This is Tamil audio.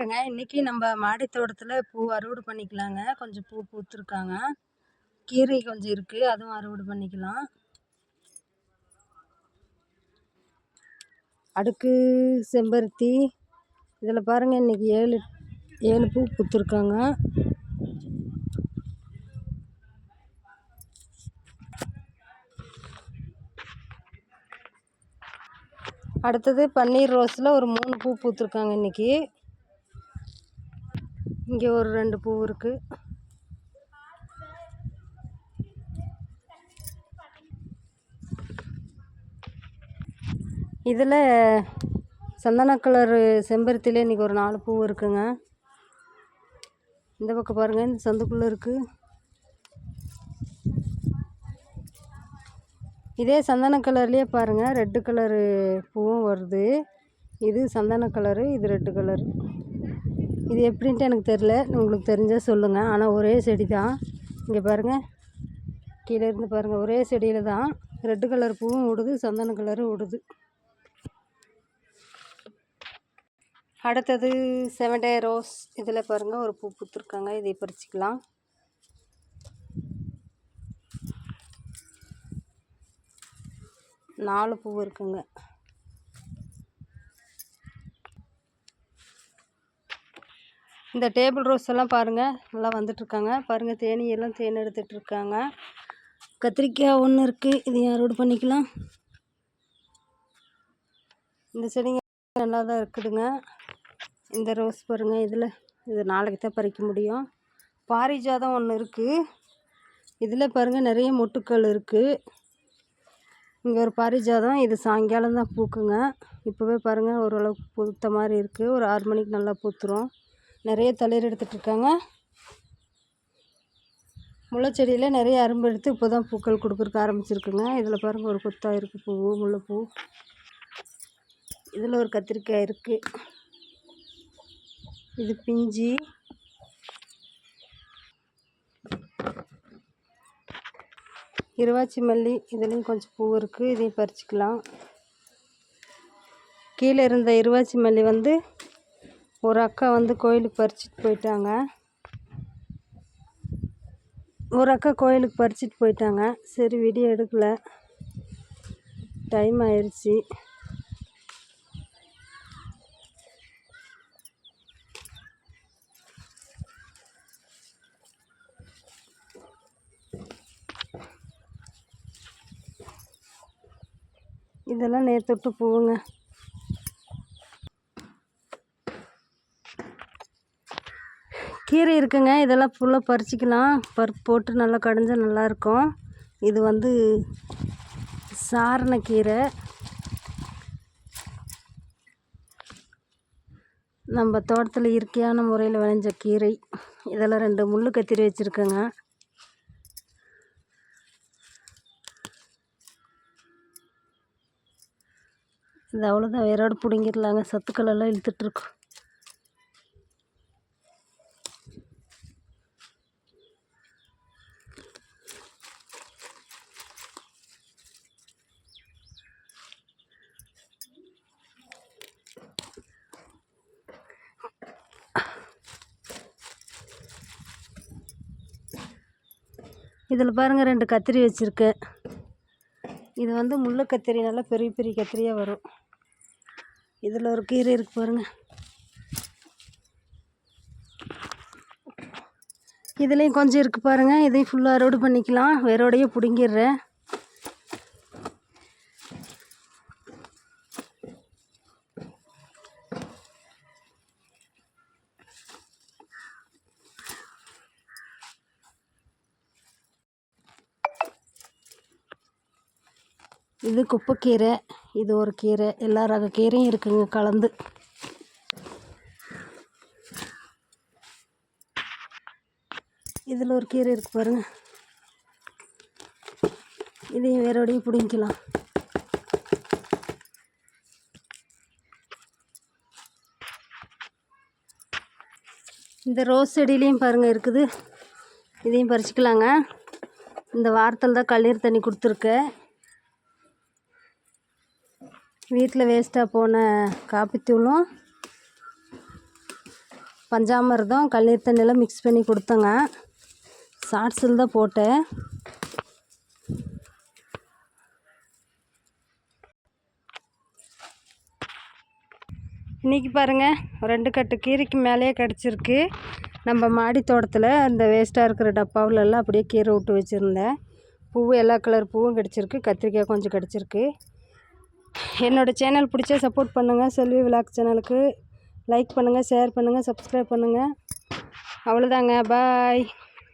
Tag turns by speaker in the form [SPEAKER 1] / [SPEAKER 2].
[SPEAKER 1] வணக்கங்க இன்னைக்கு நம்ம மாடி தோட்டத்தில் பூ அறுவடை பண்ணிக்கலாங்க. கொஞ்சம் பூ பூத்துருக்காங்க. கீரை கொஞ்சம் இருக்குது அதுவும் அறுவடை பண்ணிக்கலாம். அடுக்கு செம்பருத்தி. இதில் பாருங்கள் இன்னைக்கு ஏழு ஏழு பூ பூத்துருக்காங்க. அடுத்தது பன்னீர் ரோஸில் ஒரு மூணு பூ பூத்துருக்காங்க இன்னைக்கு. இங்கே ஒரு ரெண்டு பூ இருக்குது இதில் சந்தன கலரு செம்பருத்திலே இன்றைக்கி ஒரு நாலு பூ இருக்குங்க. இந்த பக்கம் பாருங்கள் இந்த சந்துக்குள்ளே இருக்குது இதே சந்தன கலர்லேயே பாருங்கள் ரெட்டு கலரு பூவும் வருது. இது சந்தன கலரு இது ரெட்டு கலரு. இது எப்படின்ட்டு எனக்கு தெரில உங்களுக்கு தெரிஞ்சால் சொல்லுங்கள் ஆனால் ஒரே செடி தான் இங்கே பாருங்கள் கீழே இருந்து பாருங்கள் ஒரே செடியில் தான் ரெட்டு கலர் பூவும் விடுது சந்தன கலரும் விடுது அடுத்தது செவன்டே ரோஸ். இதில் பாருங்கள் ஒரு பூ பூத்துருக்காங்க. இதை பறிச்சிக்கலாம். நாலு பூ இருக்குங்க. இந்த டேபிள் ரோஸ் எல்லாம் பாருங்கள் நல்லா வந்துட்டுருக்காங்க. பாருங்கள் தேனி எல்லாம் தேன் எடுத்துகிட்ருக்காங்க கத்திரிக்காய் ஒன்று இருக்குது இது அறுவடை பண்ணிக்கலாம்? இந்த செடிங்க நல்லா தான் இருக்குதுங்க. இந்த ரோஸ் பாருங்கள் இதில் இது நாளைக்கு தான் பறிக்க முடியும். பாரிஜாதம் ஒன்று இருக்குது இதில் பாருங்கள் நிறைய மொட்டுக்கள் இருக்குது இங்கே ஒரு பாரிஜாதம் இது சாயங்காலம் தான் பூக்குங்க. இப்போவே பாருங்கள் ஓரளவுக்கு பூத்த மாதிரி இருக்குது ஒரு ஆறு மணிக்கு நல்லா பூத்துரும். நிறைய தளிர் எடுத்துகிட்ருக்காங்க முளைச்செடியில் நிறைய அரும்பு எடுத்து இப்போ தான் பூக்கள் கொடுக்குறக்கு ஆரம்பிச்சிருக்குங்க. இதில் பாருங்கள் ஒரு கொத்தாக இருக்குது பூ முல்லைப்பூ. இதில் ஒரு கத்திரிக்காய் இருக்குது இது பிஞ்சி. இருவாச்சி மல்லி இதுலேயும் கொஞ்சம் பூ இருக்குது இதையும் பறிச்சிக்கலாம். கீழே இருந்த இருவாச்சி மல்லி வந்து ஒரு அக்கா வந்து கோயிலுக்கு பறிச்சிட்டு போயிட்டாங்க. ஒரு அக்கா கோயிலுக்கு பறிச்சிட்டு போயிட்டாங்க. சரி வீடியோ எடுக்கலை. டைம் ஆயிடுச்சு இதெல்லாம் நேற்று பூவுங்க. கீரை இருக்குங்க. இதெல்லாம் ஃபுல்லாக பறிச்சிக்கலாம். பருப்பு போட்டு நல்லா கடைஞ்சால் நல்லாயிருக்கும். இது வந்து சாரணக்கீரை நம்ம தோட்டத்தில் இயற்கையான முறையில் விளைஞ்ச கீரை. இதெல்லாம் ரெண்டு முள் கத்திரி வச்சுருக்கேங்க. இது அவ்வளோதான் வேரோடு பிடுங்கிடலாங்க. சத்துக்கள் எல்லாம் இழுத்துட்ருக்கோம் இதில் பாருங்கள் ரெண்டு கத்திரி வச்சுருக்கேன் இது வந்து முள்ளு கத்திரி நல்லா பெரிய பெரிய கத்திரியாக வரும். இதில் ஒரு கீரை இருக்கு பாருங்கள் இதுலேயும் கொஞ்சம் இருக்குது பாருங்கள் இதையும் ஃபுல்லாக அறுவடை பண்ணிக்கலாம். வேரோடையே பிடுங்கிடுறேன். இது குப்பைக்கீரை இது ஒரு கீரை. எல்லா ரக கீரையும் இருக்குங்க கலந்து. இதில் ஒரு கீரை இருக்குது பாருங்கள் இதையும் வேரோடையும் பிடிங்கிக்கலாம். இந்த ரோஸ் செடியிலையும் பாருங்கள் இருக்குது. இதையும் பறிச்சிக்கலாங்க. இந்த வாரத்தில் தான் கல்லீர் தண்ணி கொடுத்துருக்கேன். வீட்டில் வேஸ்ட்டாக போன காப்பித்தூளும் பஞ்சாமிரதம் கல்லீர் தண்ணியில் மிக்ஸ் பண்ணி கொடுத்தேங்க. ஷார்ட்ஸில் தான் போட்டேன். இன்றைக்கி பாருங்கள் ரெண்டு கட்டு கீரைக்கு மேலேயே கிடச்சிருக்கு. நம்ம மாடி தோட்டத்தில் அந்த வேஸ்ட்டாக இருக்கிற டப்பாவிலெல்லாம் அப்படியே கீரை விட்டு வச்சுருந்தேன். பூ எல்லா கலர் பூவும் கிடச்சிருக்கு. கத்திரிக்காய் கொஞ்சம் கிடச்சிருக்கு. என்னோடய சேனல் பிடிச்சா சப்போர்ட் பண்ணுங்கள் செல்வி விளாக் சேனலுக்கு லைக் பண்ணுங்கள் ஷேர் பண்ணுங்கள் சப்ஸ்கிரைப் பண்ணுங்கள் அவ்வளோதாங்க பாய்